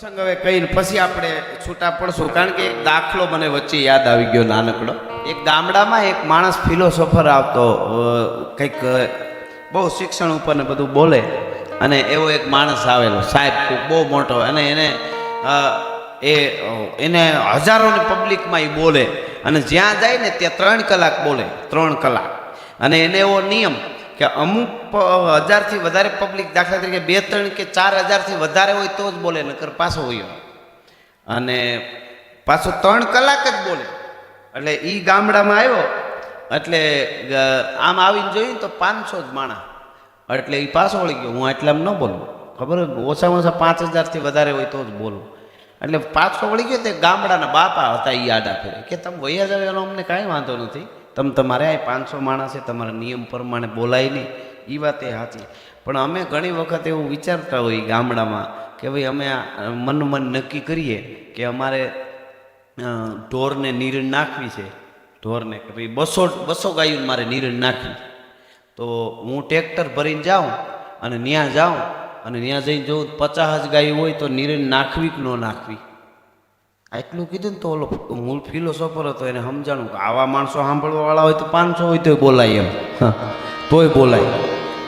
પ્રસંગ હવે કહીને પછી આપણે છૂટા પડશું. કારણ કે એક દાખલો મને વચ્ચે યાદ આવી ગયો નાનકડો. એક ગામડામાં એક માણસ ફિલોસોફર આવતો કંઈક બહુ શિક્ષણ ઉપર ને બધું બોલે અને એવો એક માણસ આવેલો, સાહેબ બહુ મોટો, અને એને એ એને હજારોની પબ્લિકમાં એ બોલે. અને જ્યાં જાય ને ત્યાં ત્રણ કલાક બોલે, ત્રણ કલાક. અને એને એવો નિયમ કે અમુક હજારથી વધારે પબ્લિક દાખલા તરીકે બે, ત્રણ કે ચાર હજારથી વધારે હોય તો જ બોલે, નકર પાછો હોય અને પાછો ત્રણ કલાક જ બોલે. એટલે એ ગામડામાં આવ્યો, એટલે આમ આવીને જોયું તો પાંચસો જ માણા. એટલે એ પાછો વળી ગયો. હું એટલામાં ન બોલું. ખબર? ઓછામાં ઓછા પાંચ હજારથી વધારે હોય તો જ બોલું. એટલે પાછો વળી ગયો તે ગામડાના બાપા હતા એ આડા ફેરે. કે તમે વૈયા જાવ એનો અમને કાંઈ વાંધો નથી. તમે તમારે આ પાંચસો માણસ છે, તમારા નિયમ પ્રમાણે બોલાય નહીં. એ વાત એ સાચી પણ અમે ઘણી વખત એવું વિચારતા હોઈએ ગામડામાં કે ભાઈ અમે આ મન નક્કી કરીએ કે અમારે ઢોરને નીરણ નાખવી છે. ઢોરને કે ભાઈ બસો બસો ગાયું મારે નીરણ નાખવી. તો હું ટ્રેક્ટર ભરીને જાઉં અને ત્યાં જાઉં અને ત્યાં જઈને જોઉં પચાસ ગાયું હોય તો નીરણ નાખવી કે ન નાખવી? આટલું કીધું ને તો ઓલો મૂળ ફિલોસોફર હતો, એને સમજાણું કે આવા માણસો સાંભળવાવાળા હોય તો પાંચસો હોય તોય બોલાય એમ. તોય બોલાય.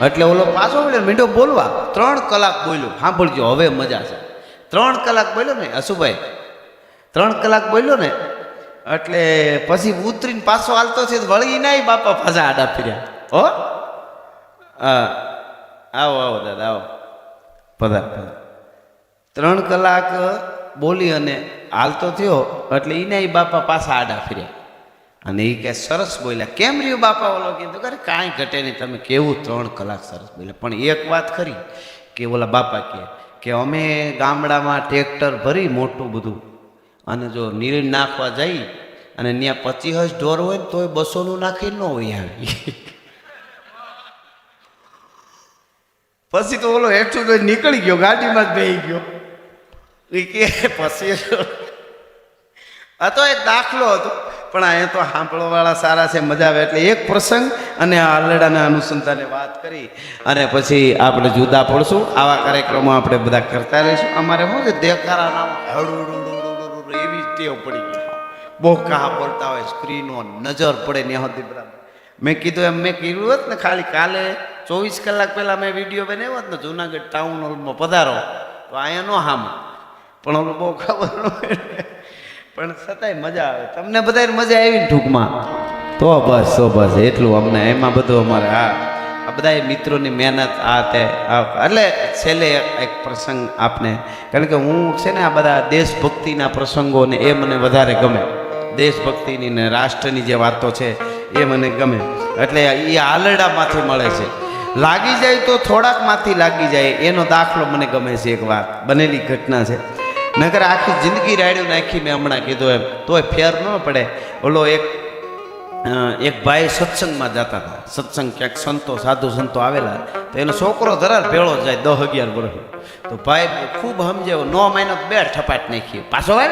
એટલે ઓલો પાછો બોલ્યો મીંડો બોલવા ત્રણ કલાક બોલ્યો. સાંભળજો, હવે મજા છે. ત્રણ કલાક બોલ્યો ને, અશુભાઈ. ત્રણ કલાક બોલ્યો ને, એટલે પછી ઉતરીને પાછો હાલતો છે તો વળી નાય બાપા પાછા આડા ફર્યા. હો? હા. આવો આવો, દાદા, આવો. પધાર. ત્રણ કલાક બોલી અને હાલતો થયો, એટલે એને એ બાપા પાછા આડા ફર્યા. અને એ કે સરસ બોલ્યા, કેમ રહ્યું બાપા? ઓલો કીધું કે કાંઈ ઘટે નહીં, તમે કેવું ત્રણ કલાક સરસ બોલ્યા. પણ એક વાત ખરી કે ઓલા બાપા કહે કે અમે ગામડામાં ટ્રેક્ટર ભરી મોટું બધું, અને જો નીર નાખવા જઈ, અને ત્યાં પચીસ ઢોર હોય ને તોય બસોનું નાખી ન હોય આવી પછી તો ઓલો હેઠું તો નીકળી ગયો, ગાડીમાં જ બેસી ગયો. પછી આ તો એક દાખલો હતો, પણ આ તો સાંભળવાવાળા સારા છે, મજા આવે. એટલે એક પ્રસંગ અને આ આલડાના અનુસંધાને વાત કરી અને પછી આપણે જુદા પડશું. આવા કાર્યક્રમો આપણે બધા કરતા રહીશું. અમારે શું છે દેકારા નામ એવી ટેવ પડી બહુ કાહ પડતા હોય સ્ક્રીનો નજર પડે ને બરાબર મેં કીધું એમ મેં કીધું હોત ને ખાલી કાલે ચોવીસ કલાક પહેલાં મેં વીડિયો બનાવ્યો હોત ને જુનાગઢ ટાઉન હોલમાં પધારો તો અહીંયા નો હામ પણ ઓલું બહુ ખબર. પણ છતાંય મજા આવે. તમને બધાને મજા આવી ને ટૂંકમાં. તો બસ તો બસ. એટલું અમને. એમાં બધું અમારે, હા. આ બધા મિત્રોની મહેનત, આ તે એટલે છેલ્લે એક પ્રસંગ આપને. કારણ કે હું છે ને આ બધા દેશભક્તિના પ્રસંગો ને એ મને વધારે ગમે. દેશભક્તિની ને રાષ્ટ્રની જે વાતો છે એ મને ગમે. એટલે એ આલરડામાંથી મળે છે. લાગી જાય તો થોડાકમાંથી લાગી જાય. એનો દાખલો મને ગમે છે એક વાત. બનેલી ઘટના છે. નગર આખી જિંદગી રાડ્યું નાખી મેં હમણાં કીધું એમ. તોય ફેર ન પડે. ઓલો એક એક ભાઈ સત્સંગમાં જતા હતા. સત્સંગ ક્યાંક સંતો, સાધુ સંતો આવેલા. તો એનો છોકરો ધરાર ભેળો જાય દસ અગિયાર વર્ષ. તો ભાઈ ખૂબ સમજ્યો નો મહિનો બે ઠપાટ નાખી. પાછો ભાઈ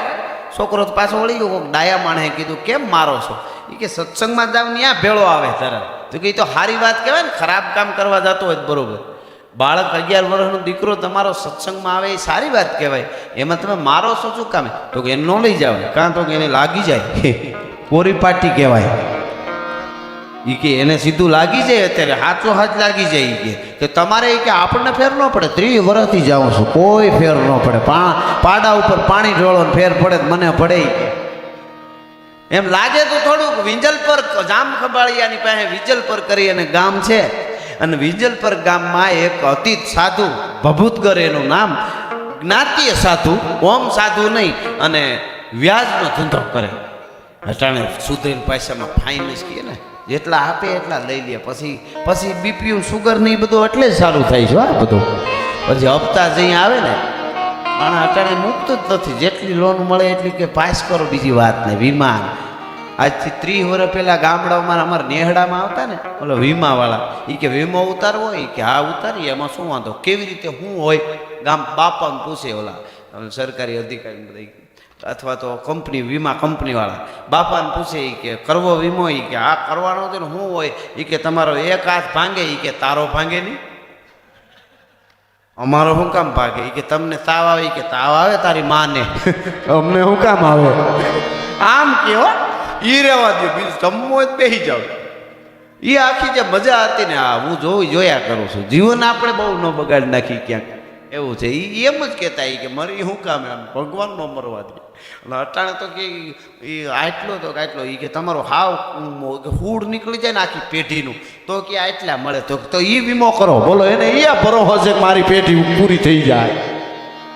છોકરો તો પાછો વળી ગયો ડાયા માણે કીધું, કેમ મારો છો? એ કે, સત્સંગમાં જાવ ત્યાં ભેળો આવે તરત તો કે તો સારી વાત કહેવાય ને, ખરાબ કામ કરવા જતો હોય બરોબર. બાળક અગિયાર વર્ષનો દીકરો તમારો સત્સંગમાં આવે એ સારી વાત કહેવાય. એમાં તમે મારો છો શું કામે? તો કે એને લઈ જાવ કાં તો કે એને લાગી જાય. કોરી પાટી કહેવાય. એ કે એને સીધું લાગી જાય અત્યારે. હાથો હાથ લાગી જાય કે. કે તમારે એ કે આપણને ફેર ન પડે. ત્રીસ વર્ષથી જાઉં છું. કોઈ ફેર ન પડે. પાડા ઉપર પાણી ઢોળો ફેર પડે મને પડે એમ લાગે તો થોડુંક વિંજલ પર, જામ ખબાળિયાની પાસે વિજલ પર કરી અને ગામ છે. અને વિજલપર ગામમાં એક અતિત સાધુ ભભૂતગર એનું નામ જ્ઞાતીય સાધુ, ઓમ સાધુ નહીં, અને વ્યાજનો ધંધો કરે. અટાણે સુધરેલ પૈસામાં ફાઇનાન્સ કહીએ ને, જેટલા આપે એટલા લઈ લે. પછી પછી બીપીયુ સુગર ને બધું એટલે જ સારું થાય છે આ બધું. પછી હપ્તા જઈ આવે ને પણ અટાણે મુક્ત જ નથી. જેટલી લોન મળે એટલી કે પાસ કરો, બીજી વાત ને વીમા આજથી ત્રીસ વર પહેલાં ગામડાઓમાં અમારા નેહડામાં આવતા ને ઓલો વીમાવાળા એ કે વીમો ઉતારવો હોય કે હા ઉતારીએ એમાં શું વાંધો? કેવી રીતે શું હોય? ગામ બાપાને પૂછે ઓલા સરકારી અધિકારી બધા અથવા તો કંપની વીમા કંપનીવાળા બાપાને પૂછે ઈ કે કરવો વીમો? એ કે આ કરવાનો હતો ને શું હોય. એ કે તમારો એક હાથ ભાંગે. એ કે તારો ભાંગે નહીં. અમારો શું કામ ભાગે? કે તમને તાવ આવે. કે તાવ આવે તારી માને. અમને શું કામ આવે? આમ કેવો ઈ રહેવા દો બીજું જમવું હોય બેસી જાવ એ આખી જે મજા હતી ને, આ હું જોઈ જોયા કરું છું. જીવન આપણે બહુ ન બગાડી નાખી ક્યાંક. એવું છે. એ એમ જ કહેતા કે મરી શું કામ? એમ. ભગવાન નો મરવા દે એટલે અટાણે તો કે એ આટલો તો કે આટલો એ કે તમારો હાવ હૂડ નીકળી જાય ને આખી પેઢીનું. તો કે આટલા મળે તો તો એ વીમો કરો. બોલો, એને એ ભરો હશે મારી પેઢી પૂરી થઈ જાય?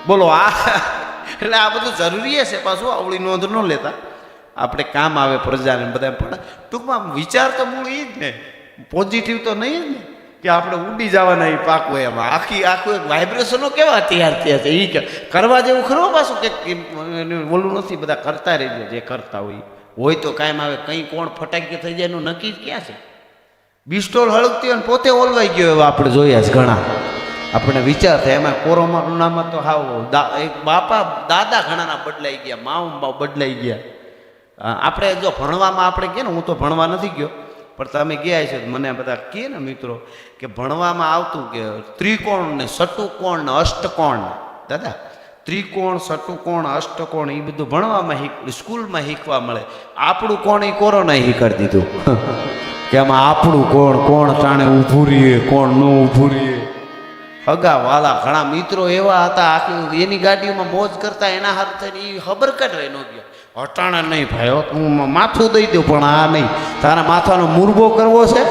બોલો, આ એટલે આ બધું જરૂરી છે. પાછું આવડી નોંધ ન લેતા. આપણે કામ આવે પ્રજાને બધા પણ. ટૂંકમાં વિચાર તો મૂળ એ જ ને. પોઝિટિવ તો નહીં જ ને, કે આપણે ઉડી જવાના એ પાકું એમાં. આખી, આખું એક વાઇબ્રેશનો કેવા તૈયાર થયા છે? એ કે કરવા જેવું ખરું પાછું કે બોલવું નથી, બધા કરતા રહેજો, જે કરતા હોય. હોય તો કાયમ આવે, કંઈ કોણ ફટાકી થઈ જાય એનું નક્કી જ ક્યાં છે? બિસ્ટોલ હળગતી હોય પોતે ઓલવાઈ ગયો એવા આપણે જોયા છે ઘણા. આપણે વિચાર થાય, એમાં કોરોનામાં તો હાવ એક બાપા, દાદા ઘણાના બદલાઈ ગયા માવ બદલાઈ ગયા. આપણે જો ભણવામાં આપણે કહે ને, હું તો ભણવા નથી ગયો, પણ તમે ગયા છો, મને બધા કહે ને મિત્રો, કે ભણવામાં આવતું કે ત્રિકોણ ને સટુકોણ ને અષ્ટકોણ દાદા, ત્રિકોણ, સટુકોણ, અષ્ટકોણ એ બધું ભણવામાં સ્કૂલમાં શીખવા મળે. આપણું કોણ એ કોરોના શીખવાડી દીધું? કે આમાં આપણું કોણ કોણ તાણે ઊભું રહીએ, કોણ ન ઊભું રહીએ? હગા વાલા ઘણા મિત્રો એવા હતા આખી એની ગાડીઓમાં મોજ કરતા એના હાથ થઈને એ ખબર કાઢવાય ન ગયો. હટાણા નહીં ભાઈ હો, માથું દઈ દઉં પણ આ નહીં. તારા માથાનો મુરબો કરવો છે?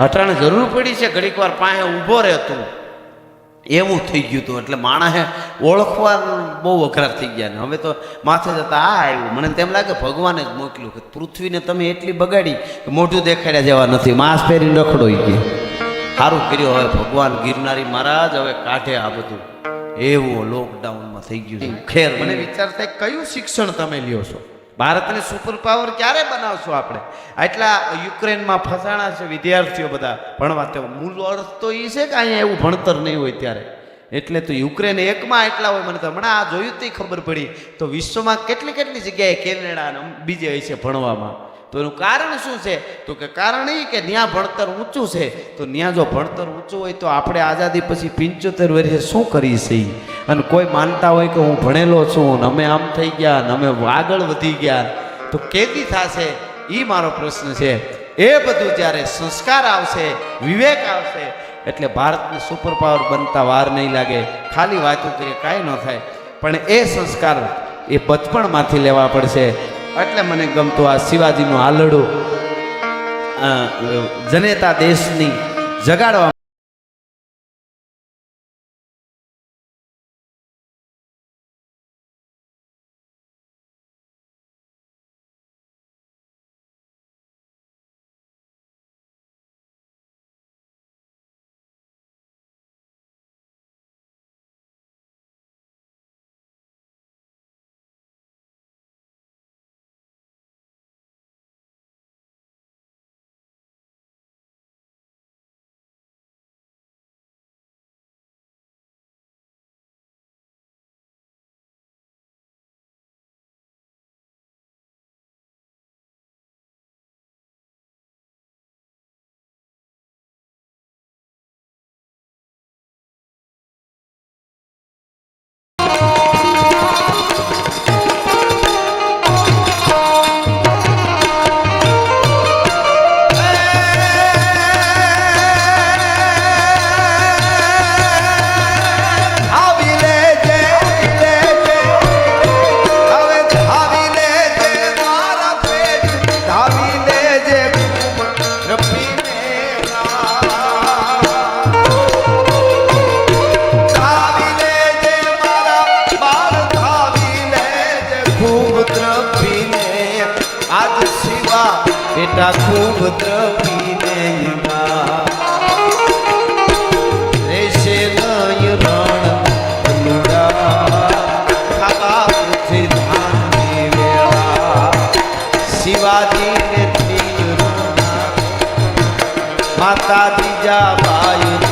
હટાણે જરૂર પડી છે? ઘડીક વાર પાસે ઊભો રહે તું. એવું થઈ ગયું હતું એટલે માણસે ઓળખવા બહુ અઘરા થઈ ગયા ને. હવે તો માથે જતા આ આવ્યું. મને તેમ લાગે ભગવાને જ મોકલ્યું કે પૃથ્વીને તમે એટલી બગાડી કે મોઢું દેખાડ્યા જેવા નથી. માંસ પહેરીને રખડો ઈ કે સારું કર્યું હવે ભગવાન ગિરનારી મહારાજ હવે કાઢે આ બધું. એવું લોકડાઉનમાં થઈ ગયું છે. ખેર મને વિચાર થાય કયું શિક્ષણ તમે લ્યો છો? ભારતને સુપર પાવર ક્યારે બનાવશો આપણે? આટલા યુક્રેનમાં ફસાણા છે વિદ્યાર્થીઓ બધા ભણવા તેઓ. મૂળ અર્થ તો એ છે કે અહીંયા એવું ભણતર નહીં હોય ત્યારે. એટલે તો યુક્રેન એકમાં એટલા હોય મને તો હમણાં આ જોયું તે ખબર પડી. તો વિશ્વમાં કેટલી કેટલી જગ્યાએ કેનેડા અને બીજે હશે ભણવામાં? તો એનું કારણ શું છે? તો કે કારણ એ કે ત્યાં ભણતર ઊંચું છે. તો ત્યાં જો ભણતર ઊંચું હોય તો આપણે આઝાદી પછી પંચોતેર વર્ષે શું કરી છે અને કોઈ માનતા હોય કે હું ભણેલો છું ને અમે આમ થઈ ગયા ને અમે આગળ વધી ગયા, તો કેદી થશે? એ મારો પ્રશ્ન છે. એ બધું જ્યારે સંસ્કાર આવશે, વિવેક આવશે, એટલે ભારતને સુપર પાવર બનતા વાર નહીં લાગે. ખાલી વાતો કરીએ કાંઈ ન થાય. પણ એ સંસ્કાર એ બચપણમાંથી લેવા પડશે. એટલે મને ગમતું આ શિવાજીનું આલડું જનેતા દેશની જગાડવા દ્રવીને આજ શિવા બેટા ખૂબ દ્રવીને રહેશે નય રણ શિવાજી ને માતાજી જા બાયુ